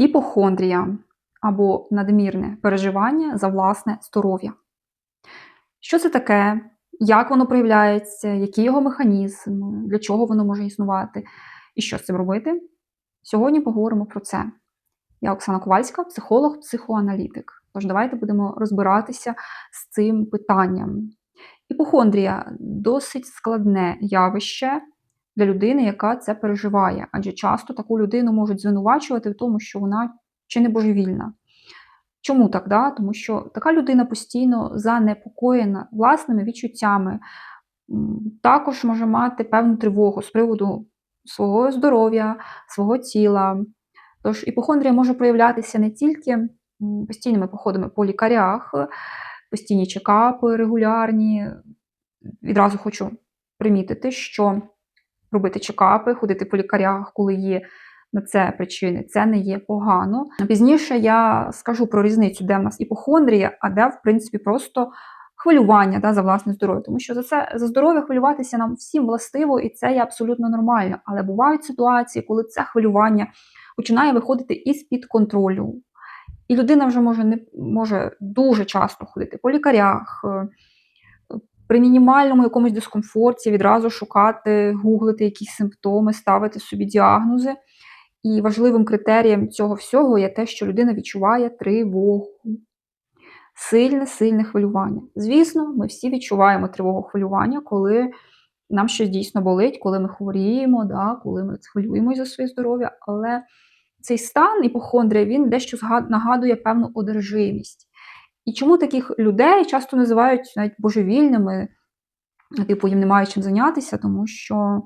Іпохондрія або надмірне переживання за власне здоров'я. Що це таке? Як воно проявляється, який його механізм, для чого воно може існувати, і що з цим робити? Сьогодні поговоримо про це. Я Оксана Ковальська, психолог, психоаналітик. Тож давайте будемо розбиратися з цим питанням. Іпохондрія досить складне явище для людини, яка це переживає, адже часто таку людину можуть звинувачувати в тому, що вона чи не божевільна. Чому так? Да? Тому що така людина постійно занепокоєна власними відчуттями, також може мати певну тривогу з приводу свого здоров'я, свого тіла. Тож іпохондрія може проявлятися не тільки постійними походами по лікарях, постійні чекапи регулярні. Відразу хочу примітити, що робити чекапи, ходити по лікарях, коли є на це причини, це не є погано. Пізніше я скажу про різницю, де в нас іпохондрія, а де, в принципі, просто хвилювання да, за власне здоров'я. Тому що за це за здоров'я хвилюватися нам всім властиво, і це є абсолютно нормально. Але бувають ситуації, коли це хвилювання починає виходити із-під контролю. І людина вже може не може дуже часто ходити по лікарях, е, при мінімальному якомусь дискомфорті відразу шукати, гуглити якісь симптоми, ставити собі діагнози. І важливим критерієм цього всього є те, що людина відчуває тривогу. Сильне, сильне хвилювання. Звісно, ми всі відчуваємо тривогу хвилювання, коли нам щось дійсно болить, коли ми хворіємо, да, коли ми хвилюємося за своє здоров'я, але цей стан іпохондрія він дещо нагадує певну одержимість. І чому таких людей часто називають навіть божевільними, типу їм немає чим зайнятися, тому що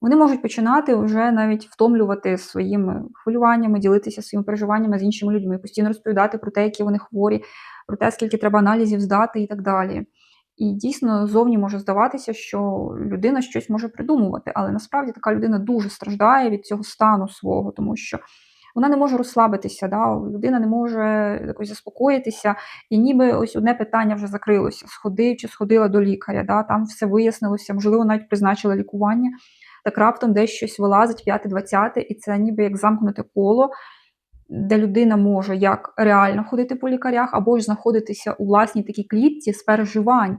вони можуть починати вже навіть втомлювати своїми хвилюваннями, ділитися своїми переживаннями з іншими людьми, постійно розповідати про те, які вони хворі, про те, скільки треба аналізів здати і так далі. І дійсно зовні може здаватися, що людина щось може придумувати, але насправді така людина дуже страждає від цього стану свого, тому що вона не може розслабитися, да? людина не може якось заспокоїтися, і ніби ось одне питання вже закрилося: сходив чи сходила до лікаря, да? там все вияснилося, можливо, навіть призначили лікування. Так раптом десь щось вилазить, п'яте-двадцяте, і це ніби як замкнуте коло, де людина може як реально ходити по лікарях, або ж знаходитися у власній такій клітці з переживань.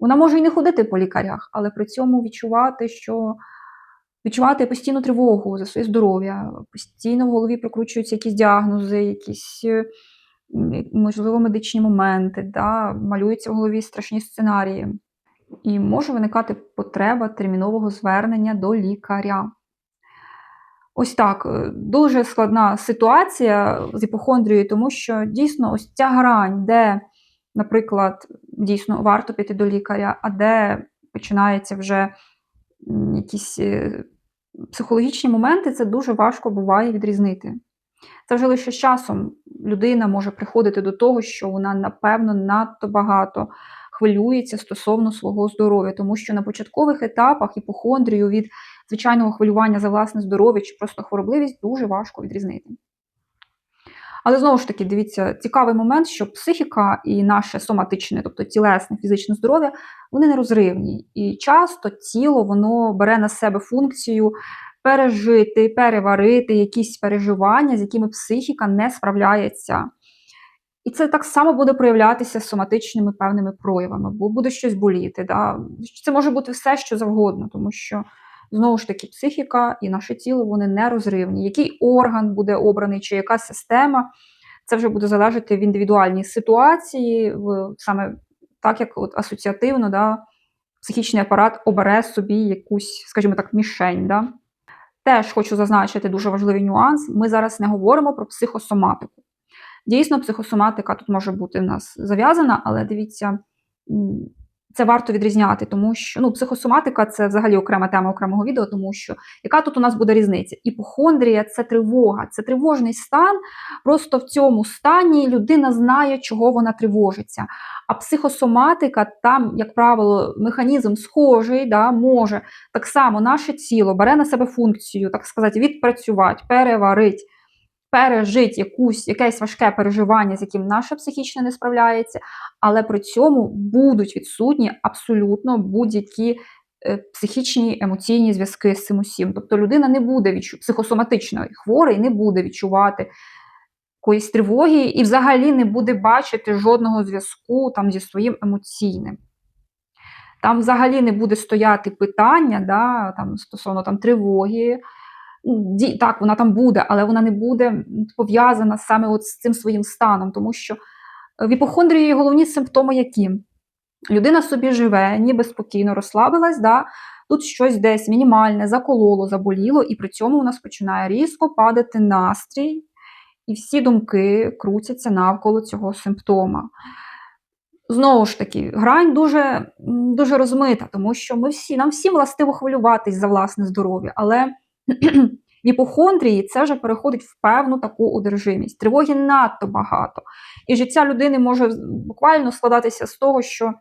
Вона може і не ходити по лікарях, але при цьому відчувати, що відчувати постійну тривогу за своє здоров'я, постійно в голові прокручуються якісь діагнози, якісь, е, можливо, медичні моменти, да, малюються в голові страшні сценарії. І може виникати потреба термінового звернення до лікаря. Ось так, е, дуже складна ситуація з іпохондрією, тому що дійсно ось ця грань, де, наприклад, дійсно варто піти до лікаря, а де починається вже якісь е, психологічні моменти, це дуже важко буває відрізнити. Це вже лише з часом людина може приходити до того, що вона, напевно, надто багато хвилюється стосовно свого здоров'я, тому що на початкових етапах іпохондрію від звичайного хвилювання за власне здоров'я чи просто хворобливість дуже важко відрізнити. Але знову ж таки, дивіться, цікавий момент, що психіка і наше соматичне, тобто тілесне, фізичне здоров'я, вони нерозривні. І часто тіло воно бере на себе функцію пережити, переварити якісь переживання, з якими психіка не справляється. І це так само буде проявлятися соматичними певними проявами, бо буде щось боліти. Да? Це може бути все, що завгодно, тому що, знову ж таки, психіка і наше тіло вони нерозривні. Який орган буде обраний, чи яка система, це вже буде залежати в індивідуальній ситуації, в, саме так, як от асоціативно, да, психічний апарат обере собі якусь, скажімо так, мішень. Да? Теж хочу зазначити дуже важливий нюанс: ми зараз не говоримо про психосоматику. Дійсно, психосоматика тут може бути в нас зав'язана, але дивіться, це варто відрізняти, тому що ну, психосоматика це взагалі окрема тема окремого відео, тому що яка тут у нас буде різниця? Іпохондрія це тривога, це тривожний стан. Просто в цьому стані людина знає, чого вона тривожиться. А психосоматика, там, як правило, механізм схожий, да, може так само наше тіло бере на себе функцію, так сказати, відпрацювати, переварити пережити якусь, якесь важке переживання, з яким наша психічна не справляється, але при цьому будуть відсутні абсолютно будь-які е, психічні емоційні зв'язки з цим усім. Тобто людина не буде відчувати, психосоматично хворий не буде відчувати якоїсь тривоги і взагалі не буде бачити жодного зв'язку там зі своїм емоційним. Там взагалі не буде стояти питання да, там, стосовно там, тривоги. Так, вона там буде, але вона не буде пов'язана саме от з цим своїм станом, тому що в іпохондрії головні симптоми які? Людина собі живе, ніби спокійно розслабилась, да? тут щось десь мінімальне, закололо, заболіло, і при цьому у нас починає різко падати настрій, і всі думки крутяться навколо цього симптома. Знову ж таки, грань дуже, дуже розмита, тому що ми всі, нам всім властиво хвилюватись за власне здоров'я, але іпохондрії це вже переходить в певну таку одержимість. Тривоги надто багато. І життя людини може буквально складатися з того, що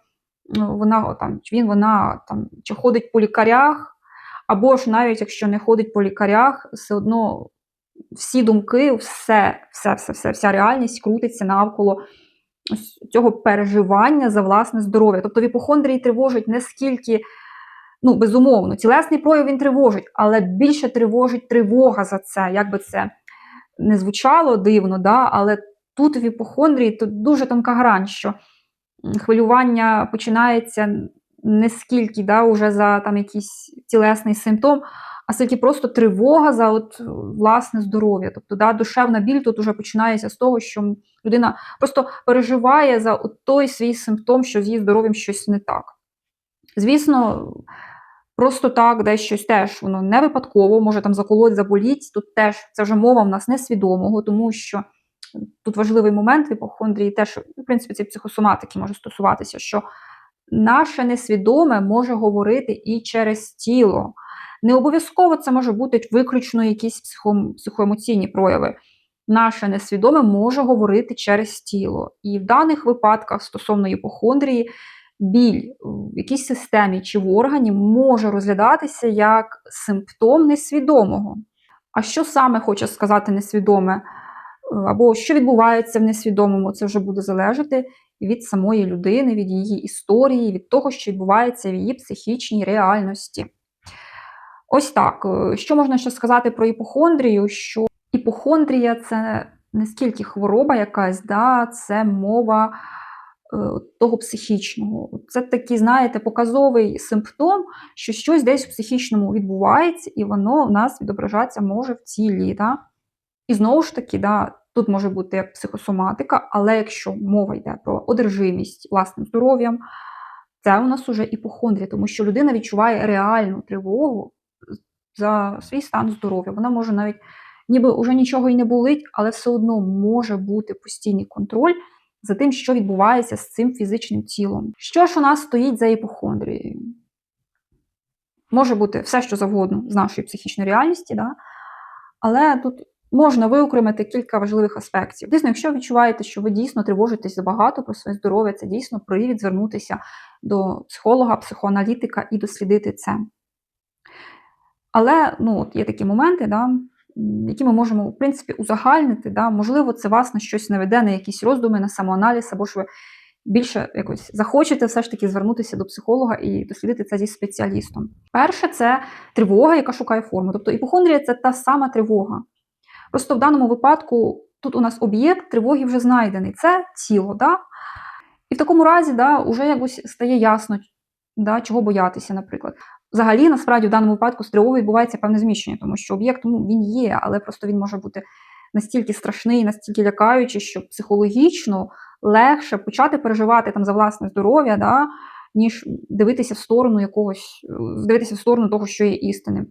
ну, вона там, він вона там чи ходить по лікарях, або ж навіть якщо не ходить по лікарях, все одно всі думки, все, все, все, все, вся реальність крутиться навколо цього переживання за власне здоров'я. Тобто в іпохондрії тривожить не скільки, ну, безумовно, тілесний прояв він тривожить, але більше тривожить тривога за це, як би це не звучало дивно, да? але тут в іпохондрії тут дуже тонка грань, що хвилювання починається не скільки да, уже за там якийсь тілесний симптом, а скільки просто тривога за от, власне здоров'я. Тобто да, душевна біль тут уже починається з того, що людина просто переживає за от той свій симптом, що з її здоров'ям щось не так. Звісно, просто так, десь щось теж воно не випадково, може там заколоть, заболіть. Тут теж це вже мова в нас несвідомого, тому що тут важливий момент в іпохондрії, теж, в принципі, це психосоматики може стосуватися, що наше несвідоме може говорити і через тіло. Не обов'язково це може бути виключно якісь психо, психоемоційні прояви. Наше несвідоме може говорити через тіло. І в даних випадках стосовно іпохондрії, біль в якійсь системі чи в органі може розглядатися як симптом несвідомого. А що саме хоче сказати несвідоме? Або що відбувається в несвідомому, це вже буде залежати від самої людини, від її історії, від того, що відбувається в її психічній реальності. Ось так. Е, Що можна ще сказати про іпохондрію? Що іпохондрія це не скільки хвороба якась, да, це мова е, того психічного. Це такий, знаєте, показовий симптом, що щось десь в психічному відбувається, і воно в нас відображатися може в тілі. Да? І знову ж таки, да, тут може бути як психосоматика, але якщо мова йде про одержимість власним здоров'ям, це у нас уже іпохондрія, тому що людина відчуває реальну тривогу за свій стан здоров'я. Вона може навіть, ніби вже нічого і не болить, але все одно може бути постійний контроль за тим, що відбувається з цим фізичним тілом. Що ж у нас стоїть за іпохондрією? Може бути все, що завгодно з нашої психічної реальності, да? але тут можна виокремити кілька важливих аспектів. Дійсно, якщо відчуваєте, що ви дійсно тривожитесь забагато про своє здоров'я, це дійсно привід звернутися до психолога, психоаналітика і дослідити це. Але ну, от є такі моменти, да, які ми можемо, в принципі, узагальнити. Да, Можливо, це вас на щось наведе, на якісь роздуми, на самоаналіз, або ж ви більше якось захочете все ж таки звернутися до психолога і дослідити це зі спеціалістом. Перше, це тривога, яка шукає форму. Тобто іпохондрія це та сама тривога. Просто в даному випадку тут у нас об'єкт тривоги вже знайдений. Це тіло. Да? І в такому разі да, вже якось стає ясно, да, чого боятися, наприклад. Взагалі, насправді, в даному випадку з відбувається певне зміщення, тому що об'єкт ну, він є, але просто він може бути настільки страшний, настільки лякаючий, що психологічно легше почати переживати там за власне здоров'я, да, ніж дивитися в сторону якогось, дивитися в сторону того, що є істинним.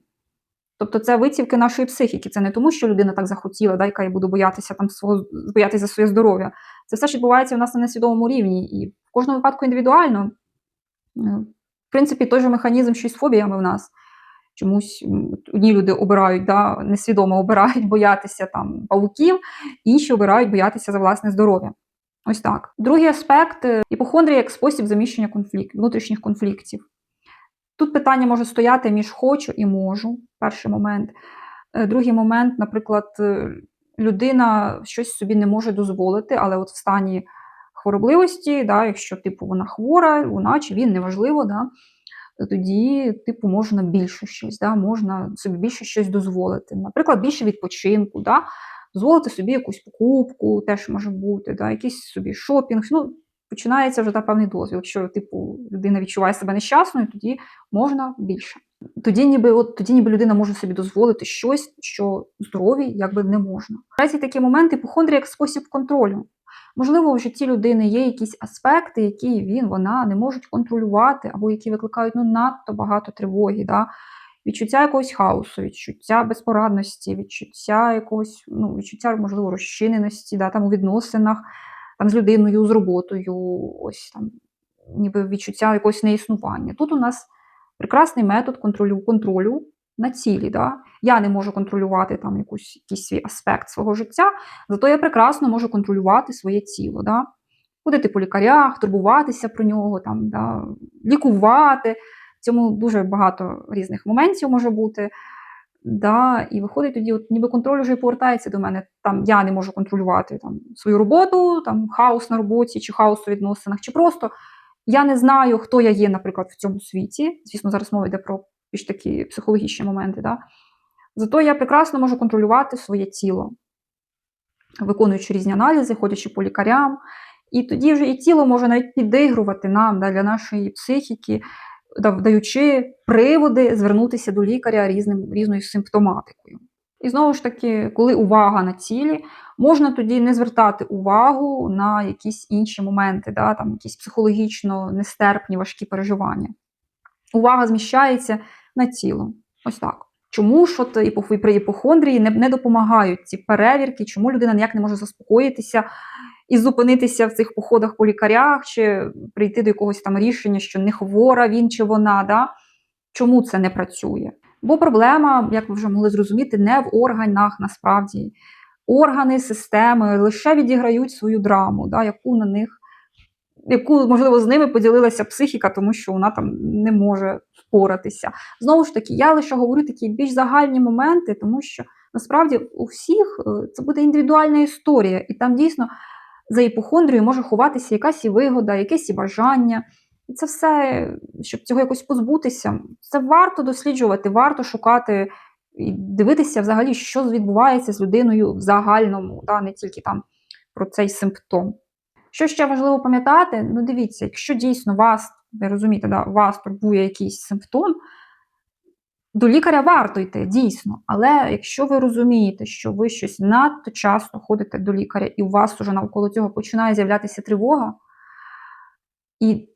Тобто це витівки нашої психіки. Це не тому, що людина так захотіла, да, яка я буду боятися там свого боятися за своє здоров'я. Це все ж відбувається в нас на несвідомому рівні. І в кожному випадку індивідуально. В принципі, той же механізм, що й з фобіями в нас. Чомусь одні люди обирають, да, несвідомо обирають боятися там павуків, інші обирають боятися за власне здоров'я. Ось так. Другий аспект іпохондрія як спосіб заміщення конфлікт, внутрішніх конфліктів. Тут питання може стояти між хочу і можу, перший момент. Другий момент, наприклад, людина щось собі не може дозволити, але от в стані хворобливості, да, якщо типу вона хвора, вона чи він неважливо, да, тоді, типу, можна більше щось, да, можна собі більше щось дозволити. Наприклад, більше відпочинку, да, дозволити собі якусь покупку, теж може бути, да, якийсь собі шопінг. Ну, починається вже та певний дозвіл. Якщо типу, людина відчуває себе нещасною, тоді можна більше. Тоді ніби от тоді ніби людина може собі дозволити щось, що здоровій якби не можна. Третій такі моменти іпохондрія як спосіб контролю. Можливо, в житті людини є якісь аспекти, які він, вона не можуть контролювати, або які викликають ну, надто багато тривоги. Да? Відчуття якогось хаосу, відчуття безпорадності, відчуття якогось, ну, відчуття, можливо, розчиненості, да, там у відносинах там, з людиною, з роботою, ось там, ніби відчуття якогось неіснування. Тут у нас прекрасний метод контролю контролю на цілі. Да? Я не можу контролювати там якусь, якийсь свій аспект свого життя, зато я прекрасно можу контролювати своє тіло. Да? Ходити по лікарях, турбуватися про нього, там, да? лікувати. В цьому дуже багато різних моментів може бути. Да, І виходить тоді, от ніби контроль вже повертається до мене. Там я не можу контролювати там, свою роботу, там хаос на роботі, чи хаос у відносинах, чи просто я не знаю, хто я є, наприклад, в цьому світі. Звісно, зараз мова йде про більш такі психологічні моменти. Да? Зато я прекрасно можу контролювати своє тіло, виконуючи різні аналізи, ходячи по лікарям. І тоді вже і тіло може навіть підігрувати нам да, для нашої психіки даючи приводи звернутися до лікаря різним, різною симптоматикою. І знову ж таки, коли увага на цілі, можна тоді не звертати увагу на якісь інші моменти, да, там якісь психологічно нестерпні, важкі переживання. Увага зміщається на тіло. Ось так. Чому ж от при іпохондрії не, не допомагають ці перевірки, чому людина ніяк не може заспокоїтися і зупинитися в цих походах по лікарях, чи прийти до якогось там рішення, що не хвора він чи вона. Да? Чому це не працює? Бо проблема, як ви вже могли зрозуміти, не в органах насправді. Органи, системи лише відіграють свою драму, да, яку на них, яку, можливо, з ними поділилася психіка, тому що вона там не може впоратися. Знову ж таки, я лише говорю такі більш загальні моменти, тому що насправді у всіх е, це буде індивідуальна історія, і там дійсно за іпохондрією може ховатися якась і вигода, якесь і бажання. І це все, щоб цього якось позбутися, це варто досліджувати, варто шукати і дивитися взагалі, що відбувається з людиною в загальному, да, не тільки там про цей симптом. Що ще важливо пам'ятати, ну дивіться, якщо дійсно вас, ви розумієте, да, вас турбує якийсь симптом, до лікаря варто йти, дійсно. Але якщо ви розумієте, що ви щось надто часто ходите до лікаря, і у вас вже навколо цього починає з'являтися тривога, і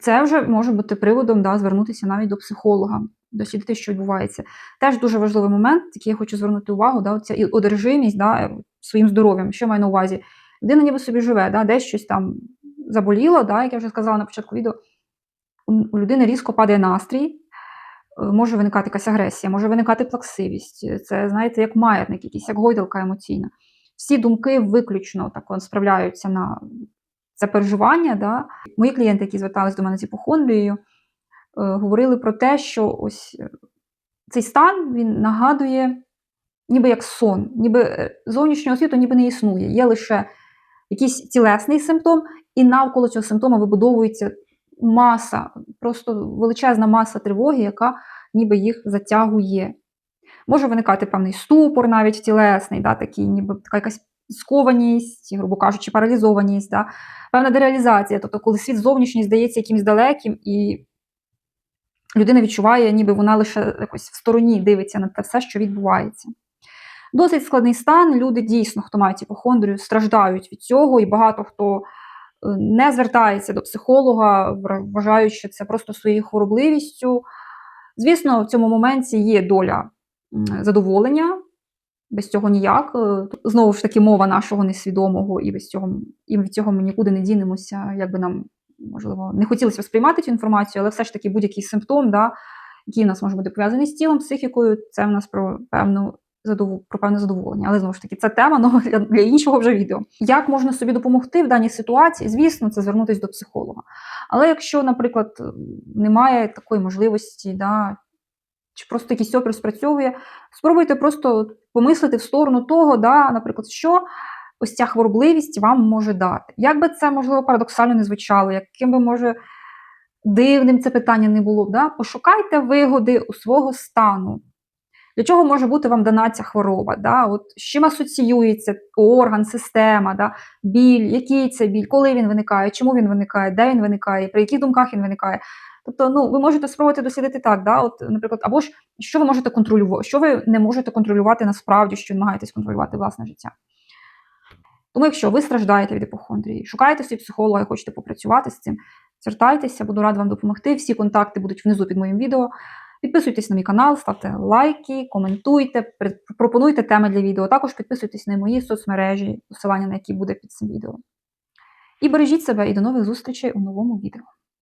це вже може бути приводом да, звернутися навіть до психолога, дослідити, що відбувається. Теж дуже важливий момент, який я хочу звернути увагу, да, оця одержимість да, своїм здоров'ям, що маю на увазі. Людина ніби собі живе, да, десь щось там заболіло, да, як я вже сказала на початку відео, у людини різко падає настрій. Е, може виникати якась агресія, може виникати плаксивість. Це, знаєте, як маятник, якийсь, як гойдалка емоційна. Всі думки виключно так справляються на це переживання. Да? Мої клієнти, які зверталися до мене з іпохондрією, е, говорили про те, що ось е, цей стан він нагадує, ніби як сон, ніби зовнішнього світу ніби не існує. Є лише якийсь тілесний симптом, і навколо цього симптома вибудовується маса, просто величезна маса тривоги, яка ніби їх затягує. Може виникати певний ступор, навіть тілесний, да, такий, ніби така якась скованість, грубо кажучи, паралізованість, да, певна дереалізація, тобто, коли світ зовнішній здається якимось далеким, і людина відчуває, ніби вона лише якось в стороні дивиться на те все, що відбувається. Досить складний стан. Люди дійсно, хто має іпохондрію, страждають від цього, і багато хто не звертається до психолога, вважаючи це просто своєю хворобливістю. Звісно, в цьому моменті є доля задоволення, без цього ніяк. Е, знову ж таки, мова нашого несвідомого, і без цього і від цього ми нікуди не дінемося, як би нам, можливо, не хотілося сприймати цю інформацію, але все ж таки будь-який симптом, да, який у нас може бути пов'язаний з тілом, психікою, це в нас про певну про певне задоволення. Але знову ж таки, це тема ну, для, іншого вже відео. Як можна собі допомогти в даній ситуації? Звісно, це звернутися до психолога. Але якщо, наприклад, немає такої можливості, да, чи просто якийсь опір спрацьовує, спробуйте просто помислити в сторону того, да, наприклад, що ось ця хворобливість вам може дати. Як би це, можливо, парадоксально не звучало, яким би може дивним це питання не було да? пошукайте вигоди у свого стану. Для чого може бути вам дана ця хвороба? Да? От, з чим асоціюється орган, система, да? біль, який це біль, коли він виникає, чому він виникає, де він виникає, при яких думках він виникає. Тобто, ну, ви можете спробувати дослідити так, да? От, наприклад, або ж що ви можете контролювати, що ви не можете контролювати насправді, що намагаєтесь контролювати власне життя. Тому, якщо ви страждаєте від іпохондрії, шукаєте собі психолога і хочете попрацювати з цим, звертайтеся, буду рада вам допомогти. Всі контакти будуть внизу під моїм відео. Підписуйтесь на мій канал, ставте лайки, коментуйте, пропонуйте теми для відео. Також підписуйтесь на мої соцмережі, посилання на які буде під цим відео. І бережіть себе і до нових зустрічей у новому відео.